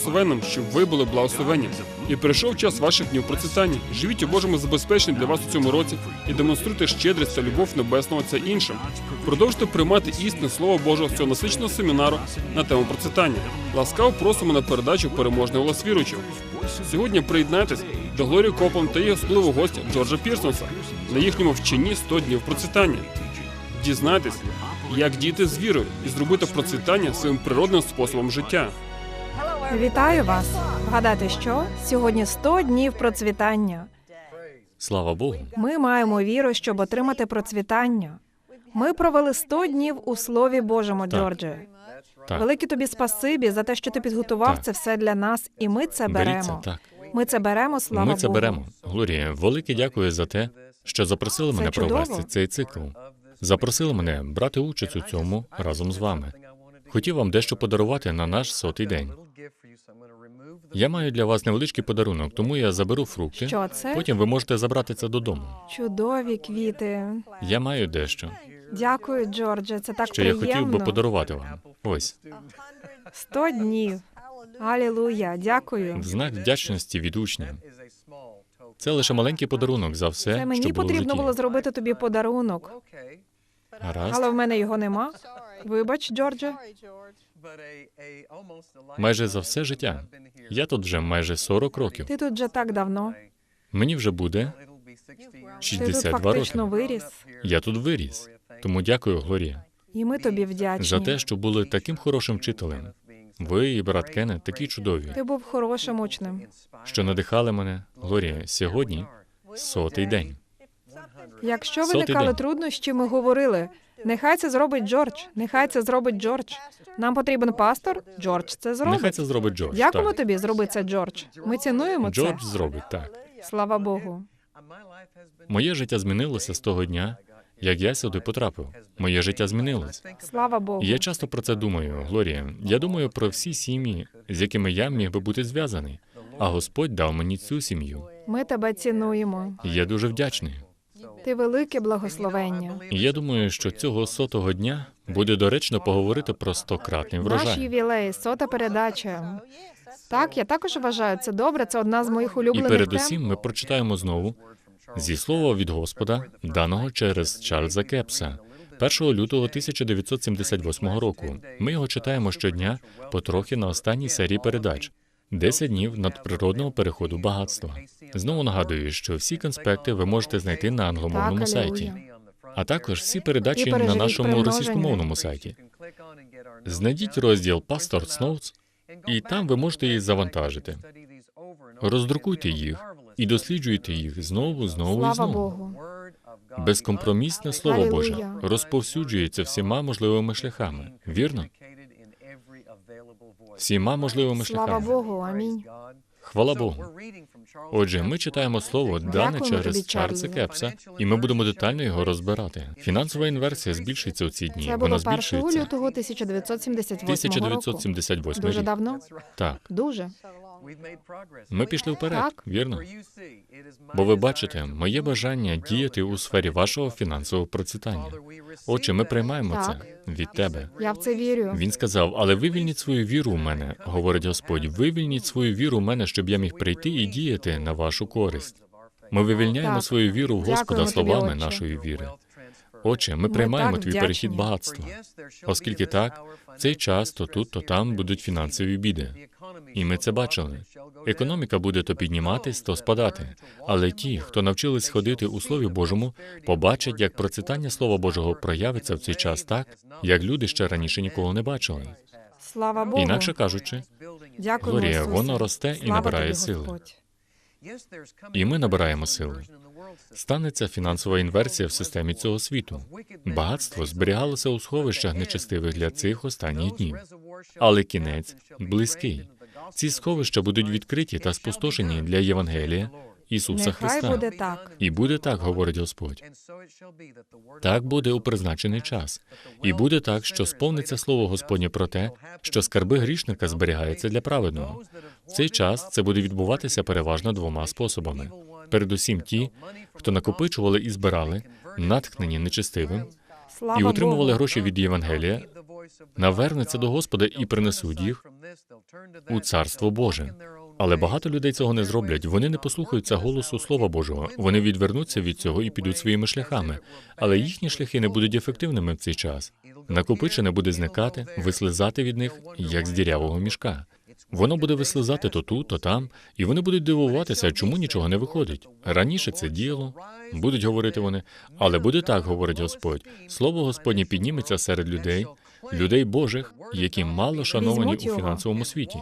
благословенним, щоб ви були благословенні. І прийшов час ваших днів процвітання. Живіть у Божому забезпеченні для вас у цьому році і демонструйте щедрість та любов небесного Отця іншим. Продовжуйте приймати істинне слово Божого з цього насиченого семінару на тему процвітання. Ласкаво просимо на передачу переможний голос віруючих. Сьогодні приєднайтесь до Глорії Коплан та її особливого гостя Джорджа Пірсонса на їхньому вченні 100 днів процвітання. Дізнайтесь, як діяти з вірою і зробити процвітання своїм природним способом життя. Вітаю вас! Вгадайте, що сьогодні 100 днів процвітання. Слава Богу. Ми маємо віру, щоб отримати процвітання. Ми провели 100 днів у Слові Божому, Джордже. Так, Велике тобі спасибі за те, що ти підготував Так. це все для нас, і ми це беремо. це, так. Ми це беремо, слава Ми це Богу. беремо. Глорія, велике дякую за те, що запросили Це мене чудово. провести цей цикл. Запросили мене брати участь у цьому разом з вами. Хотів вам дещо подарувати на наш сотий день. Я маю для вас невеличкий подарунок, тому я заберу фрукти. Що це? Потім ви можете забрати це додому. Чудові квіти. Я маю дещо, Дякую, Джордже. Це так що я хотів би подарувати вам. Ось 100 днів. Алілуя. Дякую. в знак вдячності від учнів. Це лише маленький подарунок за все, Це мені що було в потрібно житті. було зробити тобі подарунок, Гаразд. але в мене його нема. Вибач, Джордже. Майже за все життя. Я тут вже майже 40 років. Ти тут вже так давно. Мені вже буде Ти тут фактично роки. виріс, Я тут виріс. Тому дякую, Глорія, і ми тобі вдячні. за те, що були таким хорошим вчителем. Ви і брат Кеннет такі чудові, Ти був хорошим учнем. що надихали мене. Глорія, сьогодні сотий день. Якщо виникали труднощі, ми говорили. Нехай це зробить Джордж. Нехай це зробить Джордж. Нам потрібен пастор. Джордж це Нехай це зробить Джордж. Дякуємо так. тобі, зроби це, Джордж. Ми цінуємо це. Джордж зробить так. Слава Богу. Моє життя змінилося з того дня, як я сюди потрапив. Моє життя змінилось. Слава Богу. І Я часто про це думаю, Глорія. Я думаю про всі сім'ї, з якими я міг би бути зв'язаний. А Господь дав мені цю сім'ю. Ми тебе цінуємо. І я дуже вдячний. Ти велике благословення. Я думаю, що цього сотого дня буде доречно поговорити про стократний Наш врожай. ювілей, сота передача. Так, я також вважаю це добре. Це одна з моїх І улюблених передусім ми прочитаємо знову зі слова від Господа, даного через Чарльза Кепса, 1 лютого 1978 року. Ми його читаємо щодня, потрохи на останній серії передач. 10 днів надприродного переходу багатства. Знову нагадую, що всі конспекти ви можете знайти на англомовному Так, сайті, а також всі передачі на переживіть нашому примноження. російськомовному сайті. Знайдіть розділ Pastors Notes, і там ви можете їх завантажити. Роздрукуйте їх і досліджуйте їх знову, знову і Слава знову. Богу. Безкомпромісне слово Боже Алілуя. розповсюджується всіма можливими шляхами. Вірно? Всіма можливими Слава шляхами. Богу. Амінь. Хвала Богу. Отже, ми читаємо слово дане через Чарльза Кепса, і ми будемо детально його розбирати. Фінансова інверсія збільшиться у ці дні. Це Вона було 1 збільшується. лютого 1978 року. 1978 Дуже рік. давно. Так, Дуже. Ми пішли вперед, Так. вірно? Бо ви бачите, моє бажання діяти у сфері вашого фінансового процвітання. Отже, ми приймаємо це від тебе. Я в це вірю. Він сказав: Але вивільніть свою віру у мене, говорить Господь. Вивільніть свою віру у мене, щоб я міг прийти і діяти на вашу користь. Ми вивільняємо Так. свою віру в Господа Дякуємо тобі, словами Отче. нашої віри. Отче, ми Ми приймаємо так твій вдячні. перехід багатства, оскільки так, в цей час то тут, то там будуть фінансові біди. І ми це бачили. Економіка буде то підніматись, то спадати. Але ті, хто навчились ходити у Слові Божому, побачать, як процвітання Слова Божого проявиться в цей час так, як люди ще раніше ніколи не бачили. Слава Богу. Інакше кажучи, Дякуємо, Глорія, воно росте і Слава набирає тобі, сили. Господь. І ми набираємо сили. Станеться фінансова інверсія в системі цього світу. Багатство зберігалося у сховищах нечестивих для цих останніх днів. Але кінець близький. Ці сховища будуть відкриті та спустошені для Євангелія Ісуса Нехай Христа. буде так. І буде так, говорить Господь. Так буде у призначений час. І буде так, що сповниться слово Господнє про те, що скарби грішника зберігаються для праведного. В цей час це буде відбуватися переважно двома способами. Передусім, ті, хто накопичували і збирали, натхнені нечестивим, Слава і отримували Богу. гроші від Євангелія, навернуться до Господа і принесуть їх у Царство Боже. Але багато людей цього не зроблять. Вони не послухаються голосу Слова Божого. Вони відвернуться від цього і підуть своїми шляхами. Але їхні шляхи не будуть ефективними в цей час. Накопичене буде зникати, вислизати від них, як з дірявого мішка. Воно буде вислизати то тут, то там, і вони будуть дивуватися, чому нічого не виходить. Раніше це діяло, будуть говорити вони, але буде так, говорить Господь. Слово Господнє підніметься серед людей, людей Божих, які мало шановані у фінансовому світі.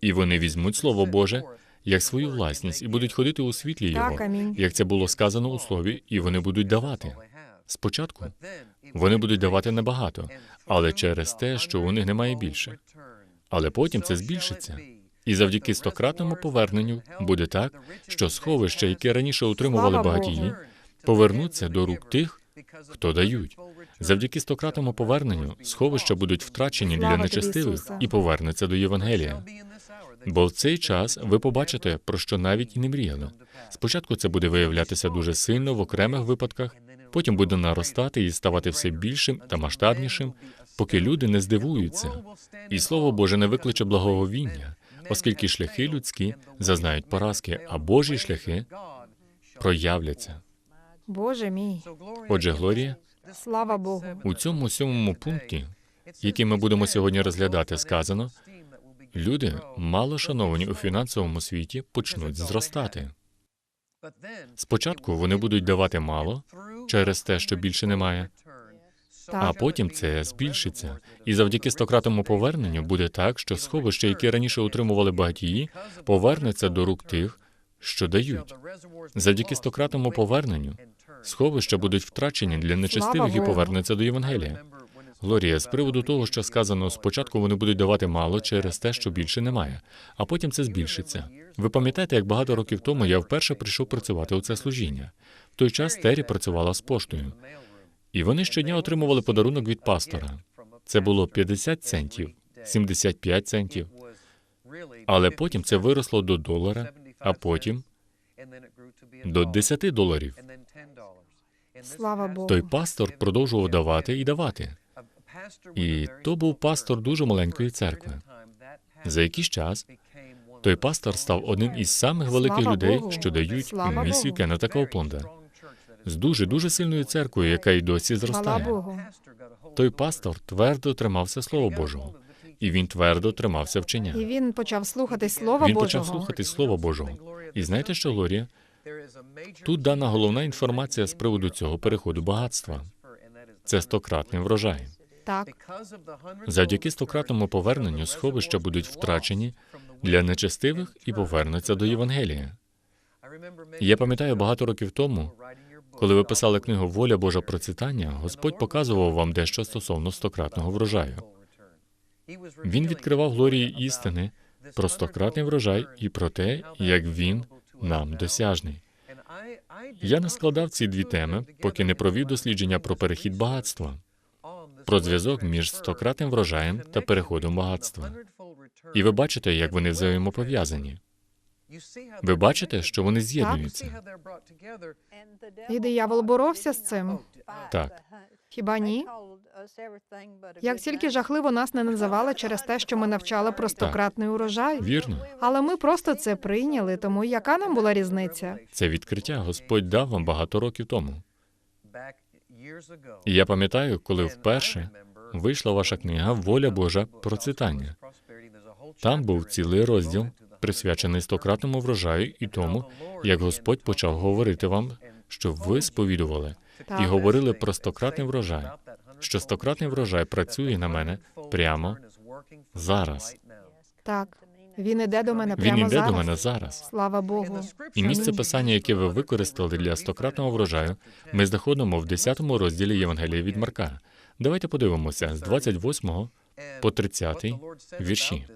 І вони візьмуть Слово Боже як свою власність і будуть ходити у світлі Його, як це було сказано у слові, і вони будуть давати. Спочатку вони будуть давати небагато, але через те, що у них немає більше. Але потім це збільшиться. І завдяки стократному поверненню буде так, що сховища, які раніше утримували багатії, повернуться до рук тих, хто дають. Завдяки стократному поверненню сховища будуть втрачені для нечестивих і повернуться до Євангелія. Бо в цей час ви побачите, про що навіть і не мріяли. Спочатку це буде виявлятися дуже сильно в окремих випадках, потім буде наростати і ставати все більшим та масштабнішим, поки люди не здивуються. І слово Боже не викличе благоговіння, оскільки шляхи людські зазнають поразки, а Божі шляхи проявляться. Боже мій, Отже, Глорія, слава Богу. у цьому сьомому пункті, який ми будемо сьогодні розглядати, сказано, люди, мало шановані у фінансовому світі, почнуть зростати. Спочатку вони будуть давати мало через те, що більше немає, а потім це збільшиться. І завдяки стократому поверненню буде так, що сховища, які раніше утримували багатії, повернеться до рук тих, що дають. Завдяки стократному поверненню сховища будуть втрачені для нечестивих і повернуться до Євангелія. Глорія, з приводу того, що сказано, спочатку вони будуть давати мало через те, що більше немає, а потім це збільшиться. Ви пам'ятаєте, як багато років тому я вперше прийшов працювати у це служіння. В той час Террі працювала з поштою, і вони щодня отримували подарунок від пастора. Це було 50 центів, 75 центів. Але потім це виросло до долара, а потім до 10 доларів. Слава Богу. Той пастор продовжував давати і давати. І то був пастор дуже маленької церкви. За якийсь час той пастор став одним із самих великих Слава людей, Богу. що дають Слава у місію Богу. Кеннета Коупленда. З дуже дуже сильною церквою, яка й досі Слава зростає. Богу. Той пастор твердо тримався Слова Божого, і він твердо тримався вчення. І він почав слухати Слова Він Божого. почав слухати Слова Божого. І знаєте що, Глорія? Тут дана головна інформація з приводу цього переходу багатства. Це стократний врожай. Так, Завдяки стократному поверненню сховища будуть втрачені для нечестивих і повернуться до Євангелія. Я пам'ятаю багато років тому, коли ви писали книгу Воля Божа процвітання, Господь показував вам дещо стосовно стократного врожаю. Він відкривав глорії істини про стократний врожай і про те, як він нам досяжний. Я не складав ці дві теми, поки не провів дослідження про перехід багатства, про зв'язок між стократним врожаєм та переходом багатства. І ви бачите, як вони взаємопов'язані. Ви бачите, що вони з'єднуються. і диявол боровся з цим. Так. Хіба ні? Як тільки жахливо нас не називали через те, що ми навчали про стократний урожай. Вірно, Але ми просто це прийняли, тому яка нам була різниця? це відкриття Господь дав вам багато років тому. І я пам'ятаю, коли вперше вийшла ваша книга Воля Божа процвітання. Там був цілий розділ, присвячений стократному врожаю і тому, як Господь почав говорити вам, щоб ви сповідували і говорили про стократний врожай, що стократний врожай працює на мене прямо зараз. Так, він іде до мене Він іде зараз. до мене зараз. Слава Богу. І місце писання, яке ви використали для стократного врожаю, ми знаходимо в 10 розділі Євангелія від Марка. Давайте подивимося з 28 по 30 вірші.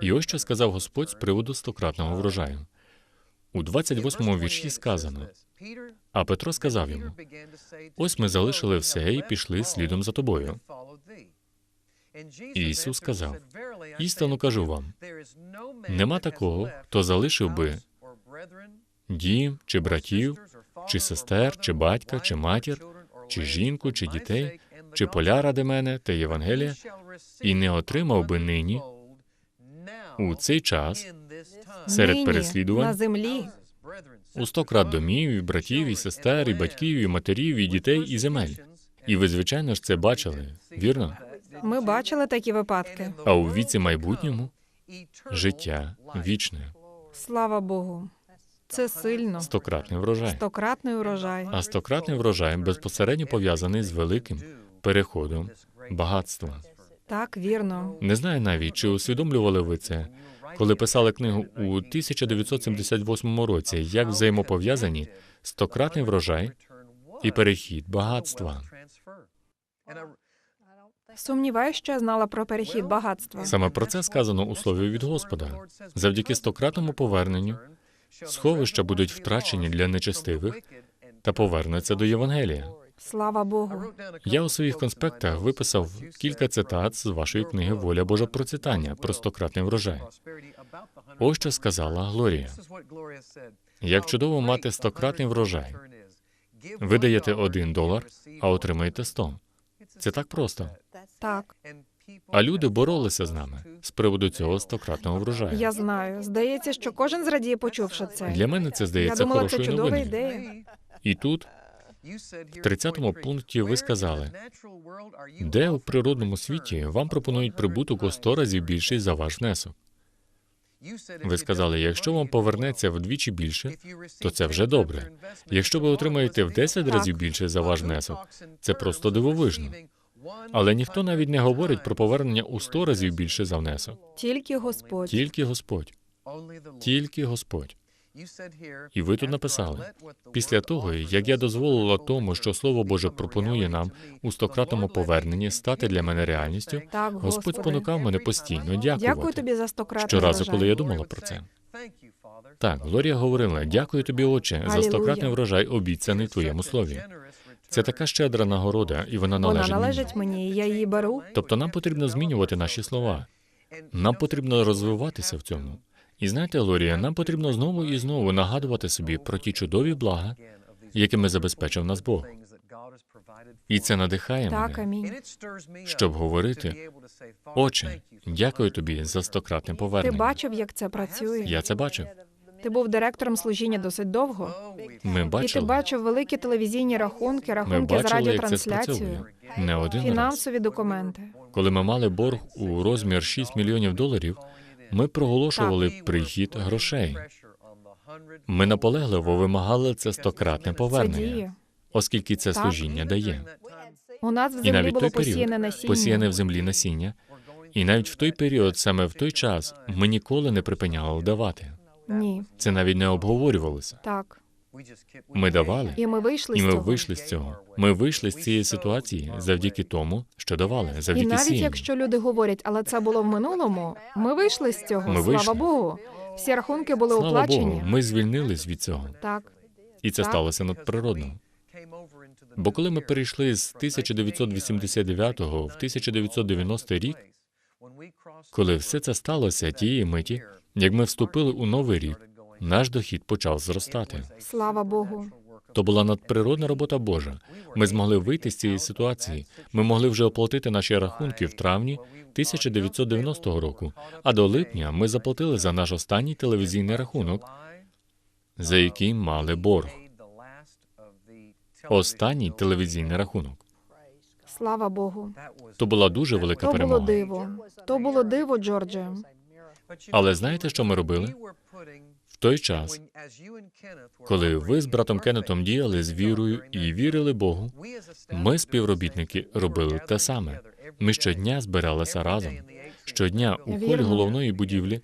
І ось що сказав Господь з приводу стократного врожаю. У 28 вірші сказано: А Петро сказав йому: Ось ми залишили все і пішли слідом за тобою. І Ісус сказав: Істину кажу вам, нема такого, хто залишив би дім чи братів, чи сестер, чи батька, чи матір, чи жінку, чи дітей чи поля ради мене та Євангелія, і не отримав би нині у цей час серед переслідувань на землі. У сто крат домів, і братів, і сестер, і батьків, і матерів, і дітей, і земель. І ви, звичайно ж, це бачили, вірно? Ми бачили такі випадки. А у віці майбутньому життя вічне, Слава Богу. Це сильно. стократний врожай. Стократний урожай. А стократний врожай безпосередньо пов'язаний з великим переходом багатства. Так, вірно. Не знаю навіть, чи усвідомлювали ви це, коли писали книгу у 1978 році, як взаємопов'язані стократний врожай і перехід багатства. Сумніваюсь, що я знала про перехід багатства. Саме про це сказано у слові від Господа. Завдяки стократному поверненню сховища будуть втрачені для нечестивих та повернуться до Євангелія. Слава Богу. Я у своїх конспектах виписав кілька цитат з вашої книги Воля Божа процвітання про стократний врожай. Ось що сказала Глорія. Як чудово мати стократний врожай. Ви даєте один долар, а отримаєте сто. Це так просто. Так, А люди боролися з нами з приводу цього стократного врожаю. я знаю. Здається, що кожен зрадіє, почувши це. Для мене це Я здається думала, це чудова новиною. ідея. І тут, в 30-му пункті ви сказали, де у природному світі вам пропонують прибуток у 100 разів більший за ваш внесок. Ви сказали, якщо вам повернеться вдвічі більше, то це вже добре. Якщо ви отримаєте в 10 разів більше за ваш внесок, це просто дивовижно. Але ніхто навіть не говорить про повернення у 100 разів більше за внесок. Тільки Господь. Тільки Господь, тільки Господь. І ви тут написали, після того, як я дозволила тому, що Слово Боже пропонує нам у стократному поверненні стати для мене реальністю, Так, Господь спонукав мене постійно Дякую дякувати. тобі за стократний Щоразу, коли я думала про це. Так, Глорія говорила: дякую тобі, Отче, за стократний врожай, обіцяний твоєму слові. Це така щедра нагорода, і вона Вона належить мені. належить мені, я її беру. Тобто нам потрібно змінювати наші слова. Нам потрібно розвиватися в цьому. І знаєте, Глорія, нам потрібно знову і знову нагадувати собі про ті чудові блага, якими забезпечив нас Бог. І це надихає Так, мене, амінь. щоб говорити, Отче, дякую тобі за стократне Ти повернення. бачив, як це працює. Я це бачив. Ти був директором служіння досить довго. Ми І ти бачив великі телевізійні рахунки, рахунки за бачили, як це радіотрансляцію. Не один раз. фінансові документи. Коли ми мали борг у розмір 6 мільйонів доларів, ми проголошували прихід грошей. Ми наполегливо вимагали це стократне повернення, оскільки це служіння дає. У нас в І навіть було той посіяне період, насіння. посіяне в землі насіння, і навіть в той період, саме в той час, ми ніколи не припиняли давати. Ні, Це навіть не обговорювалося. так. Ми давали, І ми вийшли і з ми цього. вийшли з цього. Ми вийшли з цієї ситуації завдяки тому, що давали, І завдяки навіть сіянню. якщо люди говорять, але це було в минулому, ми вийшли з цього. Ми Слава вийшли. Богу. Всі рахунки були Слава оплачені. Богу, ми звільнились від цього, Так, і це Так. сталося надприродно. Бо коли ми перейшли з 1989 в 1990 рік, коли все це сталося тієї миті, як ми вступили у новий рік, наш дохід почав зростати. слава Богу. То була надприродна робота Божа. Ми змогли вийти з цієї ситуації. Ми могли вже оплатити наші рахунки в травні 1990 року. А до липня ми заплатили за наш останній телевізійний рахунок, за який мали борг. Останній телевізійний рахунок. Слава Богу. То була дуже велика То було перемога. диво. То було диво, Джордже. Але знаєте, що ми робили? Той час, коли ви з братом Кеннетом діяли з вірою і вірили Богу, ми, співробітники, робили те саме. Ми щодня збиралися разом. Щодня у колі головної будівлі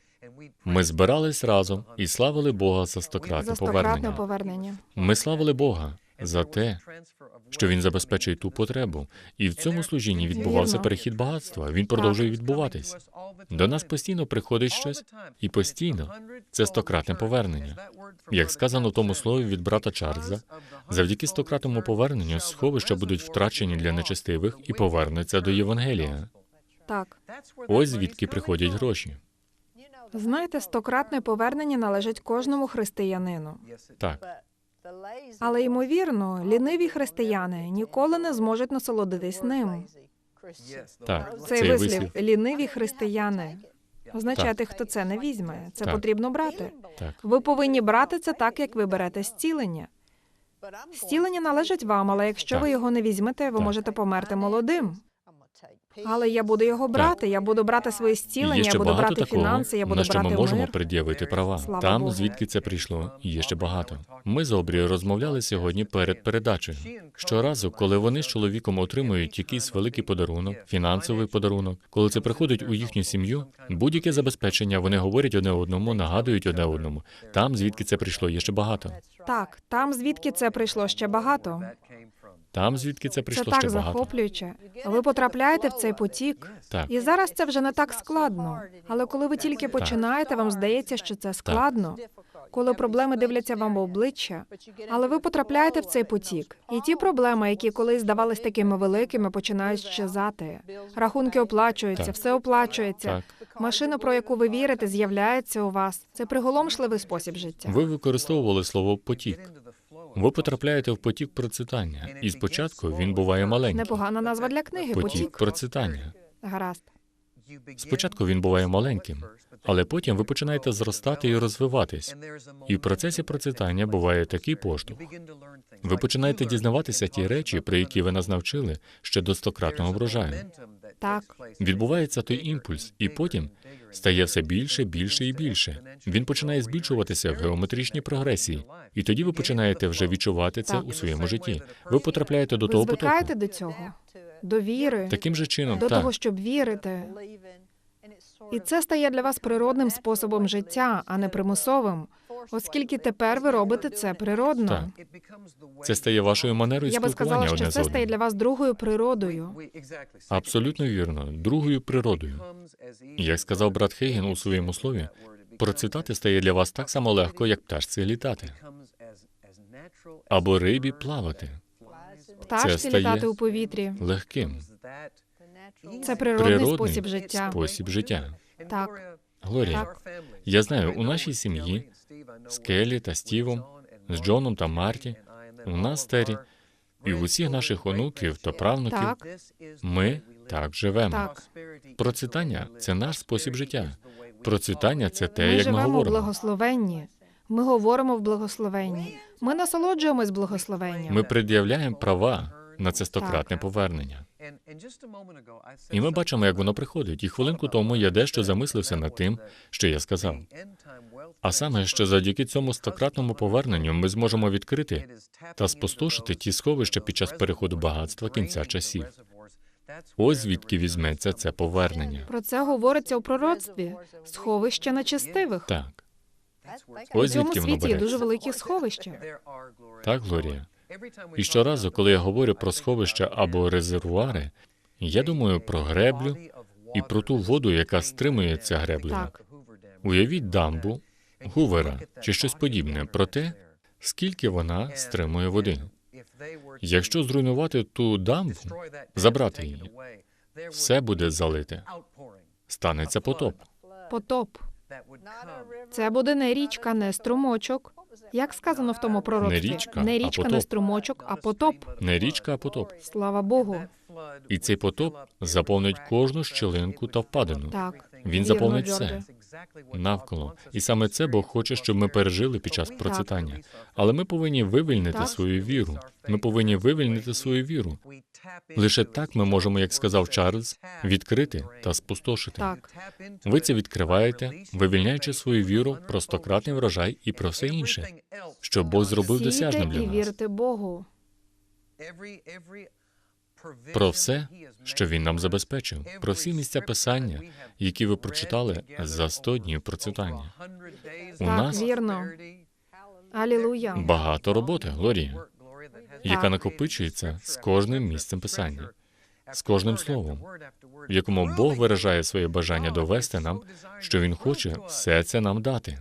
ми збирались разом і славили Бога за стократне повернення. повернення. Ми славили Бога за те, що він забезпечує ту потребу, і в цьому служінні відбувався перехід багатства. Він продовжує відбуватись. До нас постійно приходить щось, і постійно це стократне повернення. Як сказано в тому слові від брата Чарльза, завдяки стократному поверненню сховища будуть втрачені для нечестивих і повернуться до Євангелія. Так. Ось звідки приходять гроші. Знаєте, стократне повернення належить кожному християнину. Так, Але ймовірно, ліниві християни ніколи не зможуть насолодитись ним. Так, Цей вислів ліниві християни означає, тих, хто це не візьме. Це Так. потрібно брати. Так, Ви повинні брати це так, як ви берете зцілення. Зцілення належить вам, але якщо Так. ви його не візьмете, ви Так. можете померти молодим. Але я буду його брати. Я буду брати свої І зцілення, я буду брати такого, фінанси, я буду на що брати ми можемо мир. пред'явити права. Слава Там, Богу. звідки це прийшло, є ще багато. Ми з Обрі розмовляли сьогодні перед передачею. Щоразу, коли вони з чоловіком отримують якийсь великий подарунок, фінансовий подарунок, коли це приходить у їхню сім'ю, будь-яке забезпечення вони говорять одне одному, нагадують одне одному. Там, звідки це прийшло, є ще багато. Так, там звідки це прийшло ще багато. Там, звідки це Це прийшло так ще багато. захоплююче. Ви потрапляєте в цей потік. Так. І зараз це вже не так складно. Але коли ви тільки починаєте, вам здається, що це складно. Коли проблеми дивляться вам в обличчя, але ви потрапляєте в цей потік. І ті проблеми, які колись здавались такими великими, починають щезати. Рахунки оплачуються, Так. все оплачується. Так. Машина, про яку ви вірите, з'являється у вас. Це приголомшливий спосіб життя. Ви використовували слово потік. Ви потрапляєте в потік процвітання, і спочатку він буває маленький. Непогана назва для книги. Потік Потік. процвітання. Гаразд. Спочатку він буває маленьким, але потім ви починаєте зростати і розвиватись. І в процесі процвітання буває такий поштовх. Ви починаєте дізнаватися ті речі, про які ви нас навчили ще до стократного врожаю. Так. Відбувається той імпульс, і потім стає все більше, більше і більше. Він починає збільшуватися в геометричній прогресії, і тоді ви починаєте вже відчувати це Так. у своєму житті. Ви потрапляєте до Ви того потоку. до цього, до віри, Таким же чином, до так. того, щоб вірити. І це стає для вас природним способом життя, а не примусовим, оскільки тепер ви робите це природно. Так. Це стає вашою манерою Я би спілкування сказала, одне що це стає для вас другою природою. Абсолютно вірно, другою природою. Як сказав брат Хейген у своєму слові, процвітати стає для вас так само легко, як пташці літати, або рибі плавати Пташці стає літати у повітрі. легким. Це природний, Природний спосіб життя. спосіб життя. Так. Глорія, Так. я знаю, у нашій сім'ї з Келлі та Стівом, з Джоном та Марті, у нас Тері, і у усіх наших онуків та правнуків Так. ми так живемо. Так. Процвітання це наш спосіб життя. Процвітання це те, Ми як ми живемо в говоримо. благословенні. Ми говоримо в благословенні. Ми насолоджуємось благословенням. Ми пред'являємо права на це стократне повернення. І ми бачимо, як воно приходить. І хвилинку тому я дещо замислився над тим, що я сказав. А саме, що завдяки цьому стократному поверненню ми зможемо відкрити та спустошити ті сховища під час переходу багатства кінця часів. Ось звідки візьметься це повернення. Про це говориться у пророцтві. Сховище нечестивих. Так, У ось цьому звідки воно світі є дуже великі сховища. Так, Глорія. І щоразу, коли я говорю про сховища або резервуари, я думаю про греблю і про ту воду, яка стримує ця греблею. Так. Уявіть дамбу, гувера чи щось подібне про те, скільки вона стримує води. Якщо зруйнувати ту дамбу, забрати її, все буде залите. Станеться потоп. Потоп. Це буде не річка, не струмочок. Як сказано в тому пророцтві? Не річка, не а річка, не струмочок, а потоп. Не річка, а потоп. Слава Богу. І цей потоп заповнить кожну щілинку та впадину. Так. Він Вірно, заповнить Джордже. все навколо. І саме це Бог хоче, щоб ми пережили під час процвітання. Але ми повинні вивільнити свою віру. Ми повинні вивільнити свою віру. Лише так ми можемо, як сказав Чарльз, відкрити та спустошити. Так. Ви це відкриваєте, вивільняючи свою віру про стократний врожай і про все інше, що Бог зробив досяжним для і нас. вірте Богу. Про все, що він нам забезпечив, про всі місця писання, які ви прочитали за 100 днів процвітання. У Так, нас вірно. Алілуя. багато роботи, Глорія, яка накопичується з кожним місцем писання, з кожним словом, в якому Бог виражає своє бажання довести нам, що Він хоче все це нам дати.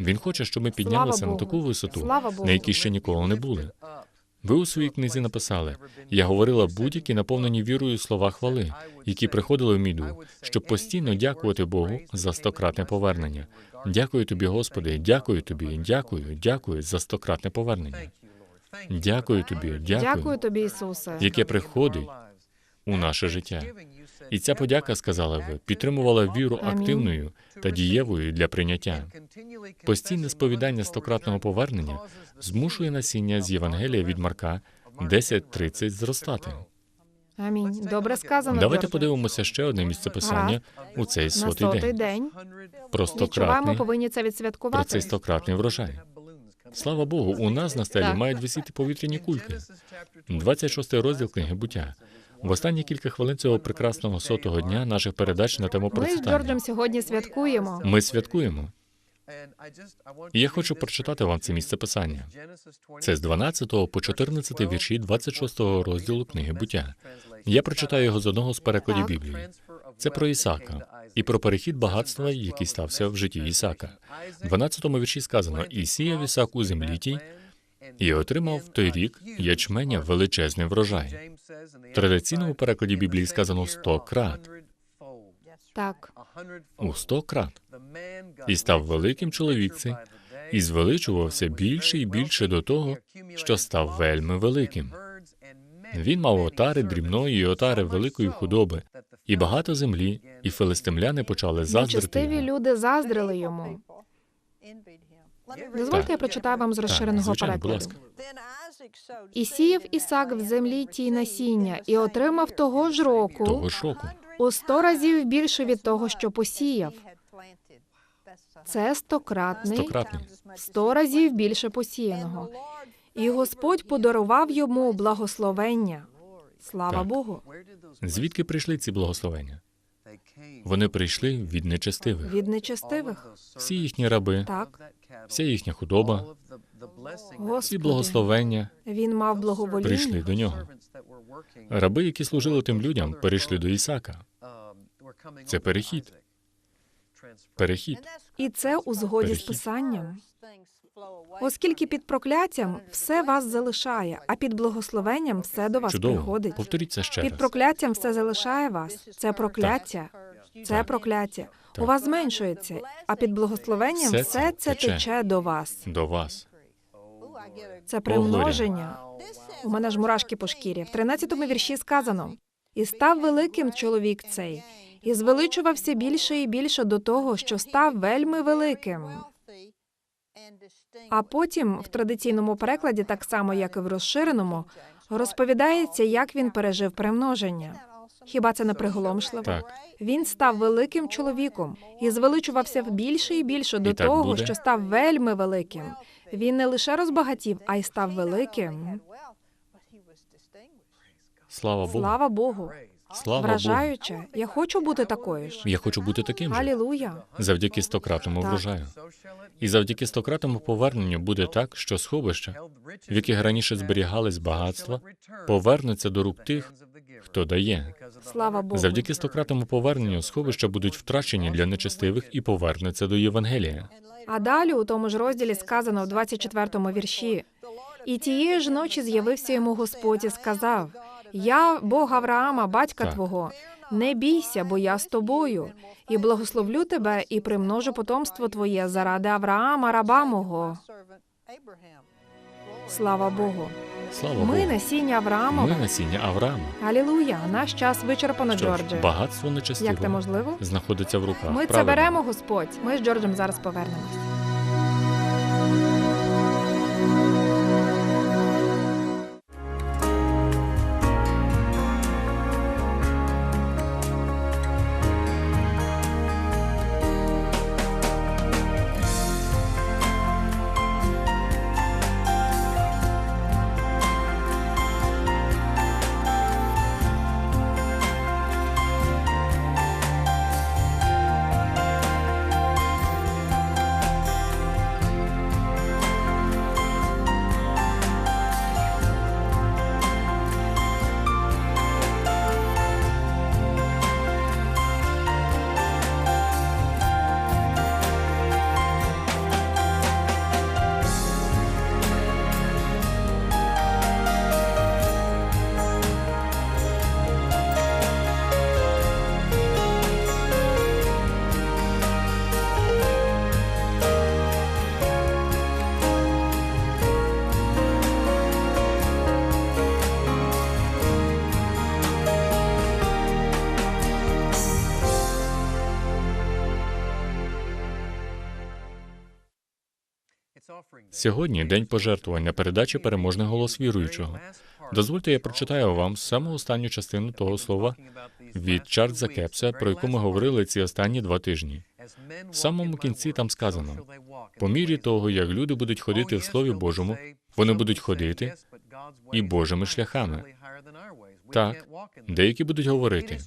Він хоче, щоб ми піднялися на таку висоту, на якій ще ніколи не були. Ви у своїй книзі написали: я говорила будь-які наповнені вірою слова хвали, які приходили в мій дух, щоб постійно дякувати Богу за стократне повернення. Дякую тобі, Господи, дякую тобі, дякую, дякую за стократне повернення. Дякую тобі, Дякую дякую, тобі, Ісусе. яке приходить у наше життя. І ця подяка, сказали ви, підтримувала віру активною та дієвою для прийняття. Постійне сповідання стократного повернення змушує насіння з Євангелія від Марка 10.30 зростати. Амінь. Добре сказано. Давайте Джордже. подивимося ще одне місце писання у цей на сотий сотий день день. про стократний, повинні це про відсвяткувати. цей стократний врожай. Слава Богу, у нас на стелі мають висіти повітряні кульки. 26 розділ книги буття. В останні кілька хвилин цього прекрасного сотого дня наших передач на тему Ми з. Джорджем сьогодні святкуємо. Ми святкуємо. І я хочу прочитати вам це місце писання. Це з 12 по 14 вірші 26 розділу книги буття. Я прочитаю його з одного з перекладів Біблії. Це про Ісака і про перехід багатства, який стався в житті Ісака. В 12 вірші сказано: і сіяв Ісак у землі тій, і отримав в той рік ячменя величезний врожай. В традиційному перекладі Біблії сказано сто крат. Так. У сто крат. І став великим чоловік цей, і звеличувався більше і більше до того, що став вельми великим. Він мав отари дрібної і отари великої худоби, і багато землі, і филистимляни почали заздрити. Нечестиві йому. люди заздрили йому. Дозвольте, я прочитаю вам з розширеного перекладу. І сіяв Ісак в землі тій насіння, і отримав того ж року Того ж року. у сто разів більше від того, що посіяв. Це стократний, Стократний. сто разів більше посіяного. І Господь подарував йому благословення. Слава Так. Богу, Звідки прийшли ці благословення? Вони прийшли від нечестивих. від нечестивих. Всі їхні раби, Так, вся їхня худоба, всі благословення він мав благовоління. прийшли до нього. Раби, які служили тим людям, перейшли до Ісака. Це перехід. Перехід. І це у згоді з писанням. Оскільки під прокляттям все вас залишає, а під благословенням все до вас Чудово. приходить. Повторіть це ще Під раз. прокляттям все залишає вас. Це прокляття. Це прокляття. Так. У вас зменшується, а під благословенням Все все це це тече. тече до вас. До вас. Це примноження. У мене ж мурашки по шкірі. В 13-му вірші сказано: і став великим чоловік цей, і звеличувався більше і більше до того, що став вельми великим. А потім в традиційному перекладі, так само як і в розширеному, розповідається, як він пережив примноження. Хіба це не приголомшливо? Так. Він став великим чоловіком і звеличувався більше і більше до І того, буде. що став вельми великим. Він не лише розбагатів, а й став великим. Слава Богу. Слава Богу! Слава Богу. Я хочу бути такою ж. Я хочу бути таким. Алілуя! Завдяки стократному Так. врожаю. І завдяки стократному поверненню буде так, що сховища, в яких раніше зберігались багатства, повернуться до рук тих, хто дає. Слава Богу! Завдяки стократному поверненню сховища будуть втрачені для нечестивих і повернуться до Євангелія. А далі у тому ж розділі сказано в 24-му вірші. І тієї ж ночі з'явився йому Господь і сказав: Я, Бог Авраама, батька Так. твого, не бійся, бо я з тобою, і благословлю тебе, і примножу потомство твоє заради Авраама, раба мого. Слава Богу! Слава Ми Богу. насіння Ми насіння Авраама. Алілуя! Наш час вичерпано, Що ж, Джордже. багатство Як це можливо? знаходиться в руках. Ми це праведного. беремо, Господь. Ми з Джорджем зараз повернемось. Сьогодні день пожертвування передачі переможний голос віруючого. Дозвольте, я прочитаю вам саму останню частину того слова від Чарльза Кепса, про яку ми говорили ці останні два тижні. В самому кінці там сказано: По мірі того, як люди будуть ходити в Слові Божому, вони будуть ходити і Божими шляхами. Так, деякі будуть говорити.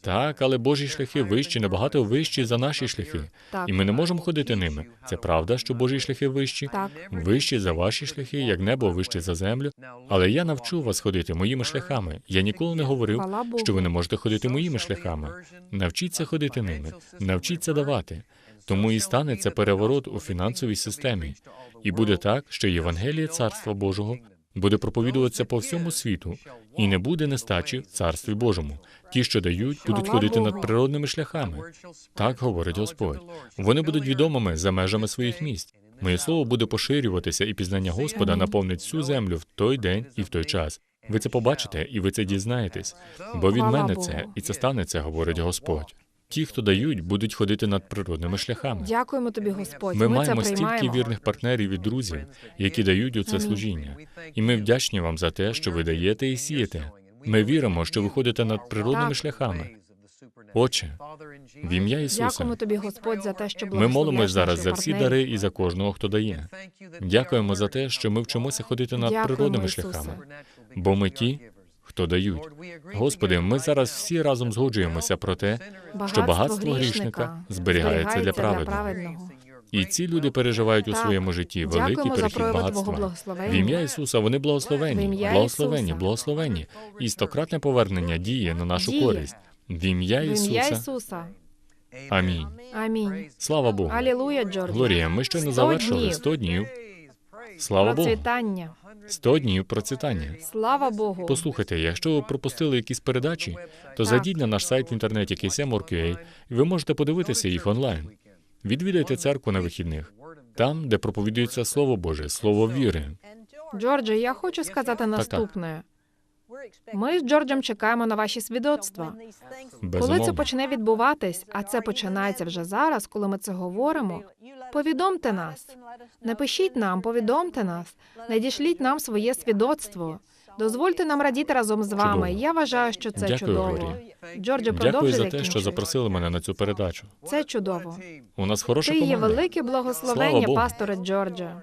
Так, але Божі шляхи вищі, набагато вищі за наші шляхи. Так. І ми не можемо ходити ними. Це правда, що Божі шляхи вищі? Так. Вищі за ваші шляхи, як небо вище за землю. Але я навчу вас ходити моїми шляхами. Я ніколи не говорив, що ви не можете ходити моїми шляхами. Навчіться ходити ними, навчіться давати. Тому і станеться переворот у фінансовій системі. І буде так, що Євангеліє Царства Божого буде проповідуватися по всьому світу, і не буде нестачі в Царстві Божому. Ті, що дають, будуть ходити над природними шляхами. Так говорить Господь. Вони будуть відомими за межами своїх місць. Моє слово буде поширюватися, і пізнання Господа наповнить всю землю в той день і в той час. Ви це побачите, і ви це дізнаєтесь. Бо від мене це і це станеться, говорить Господь. Ті, хто дають, будуть ходити над природними шляхами. Дякуємо тобі, Господь. Ми Ми, маємо це стільки вірних партнерів і друзів, які дають у це служіння. І ми вдячні вам за те, що ви даєте і сієте. Ми віримо, що ви ходите над природними Так. шляхами. Отче, в ім'я Ісуса. Дякуємо тобі, Господь, за те, що Ми молимось зараз за всі дари і за кожного, хто дає. Дякуємо за те, що ми вчимося ходити над Дякуємо, природними Ісусе. шляхами, бо ми ті, хто дають. Господи, ми зараз всі разом згоджуємося про те, що багатство грішника зберігається для праведного. І ці люди переживають у своєму житті великий перехід багатства. В ім'я Ісуса вони благословені, благословені, благословені. І стократне повернення діє на нашу користь. В ім'я Ісуса. Амінь. Амінь. Слава Богу. Алілуя, Джордж. Глорія, ми щойно 100 завершили днів. 100 днів. Слава Богу. Процвітання. 100 днів процвітання. Слава Богу. Послухайте, якщо ви пропустили якісь передачі, то Так. зайдіть на наш сайт в інтернеті KSM.org.ua, і ви можете подивитися їх онлайн. Відвідайте церкву на вихідних, там, де проповідується Слово Боже, Слово віри. Джордже, я хочу сказати наступне. Ми з Джорджем чекаємо на ваші свідоцтва. Коли це почне відбуватись, а це починається вже зараз, коли ми це говоримо, повідомте нас. Напишіть нам, повідомте нас, надішліть нам своє свідоцтво. Дозвольте нам радіти разом з вами. Чудово. Я вважаю, що це Дякую, чудово. Глорія. Джордже, Дякую продовжуй за те, що закінчуй. запросили мене на цю передачу. Це чудово. У нас хороша Ти є команда. велике Слава благословення, Богу. пасторе Джордже.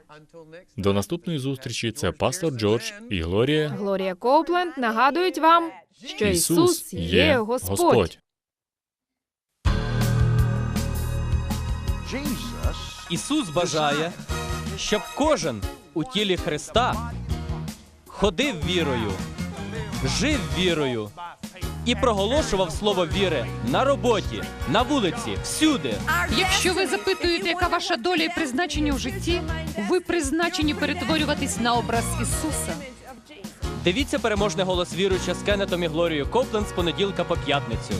До наступної зустрічі. Це пастор Джордж і Глорія. Глорія Коупленд нагадують вам, що Ісус є Господь. Ісус бажає, щоб кожен у тілі Христа ходив вірою, жив вірою і проголошував слово віри на роботі, на вулиці, всюди. Якщо ви запитуєте, яка ваша доля і призначення в житті, ви призначені перетворюватись на образ Ісуса. Дивіться переможний голос віруюча з Кеннетом і Глорією Копленд з понеділка по п'ятницю.